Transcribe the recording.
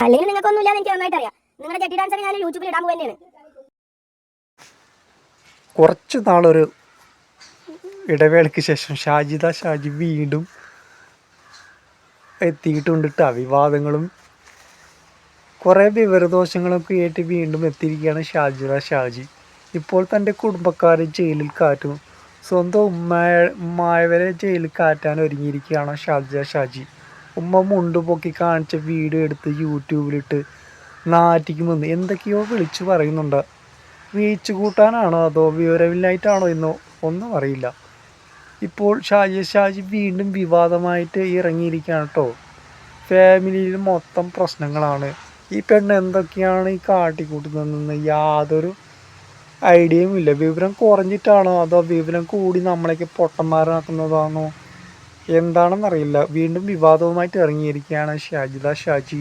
അല്ലെങ്കിൽ നിങ്ങൾക്കൊന്നുമില്ല എനിക്ക് നന്നായിട്ട് അറിയാം നിങ്ങളുടെ ജെട്ടി ഡാൻസ് ഞാൻ യൂട്യൂബിൽ ഇടാൻ പോകുന്നതാണ് കുറച്ച് നാളൊരു ഇടവേളയ്ക്ക് ശേഷം ഷാജിദ ഷാജി വീണ്ടും എത്തിയിട്ടുണ്ടിട്ട് അവിവാദങ്ങളും കുറേ വിവരദോഷങ്ങളൊക്കെ ആയിട്ട് വീണ്ടും എത്തിയിരിക്കുകയാണ് ഷാജിദ ഷാജി. ഇപ്പോൾ തന്റെ കുടുംബക്കാരെ ജയിലിൽ കാറ്റും സ്വന്തം ഉമ്മയ ഉമ്മായവരെ ജയിലിൽ കാറ്റാൻ ഒരുങ്ങിയിരിക്കുകയാണ് ഷാജിദ ഷാജി. ഉമ്മ മുണ്ട് പൊക്കി കാണിച്ച വീഡിയോ എടുത്ത് യൂട്യൂബിലിട്ട് നാറ്റിക്കുമെന്ന് എന്തൊക്കെയോ വിളിച്ചു പറയുന്നുണ്ട്. വീഴ്ച കൂട്ടാനാണോ അതോ വിവരമില്ലായിട്ടാണോ എന്നോ ഒന്നും അറിയില്ല. ഇപ്പോൾ ഷാജി ഷാജി വീണ്ടും വിവാദമായിട്ട് ഇറങ്ങിയിരിക്കുകയാണ് കേട്ടോ. ഫാമിലിയിൽ മൊത്തം പ്രശ്നങ്ങളാണ്. ഈ പെണ്ണ് എന്തൊക്കെയാണ് ഈ കാട്ടിക്കൂട്ടുന്നതെന്ന് യാതൊരു ഐഡിയയും ഇല്ല. വിവരം കുറഞ്ഞിട്ടാണോ അതോ വിവരം കൂടി നമ്മളെയൊക്കെ പൊട്ടന്മാരാക്കുന്നതാണോ? എന്താണെന്നറിയില്ല. വീണ്ടും വിവാദവുമായിട്ട് ഇറങ്ങിയിരിക്കുകയാണ് ഷാജിദ ഷാജി.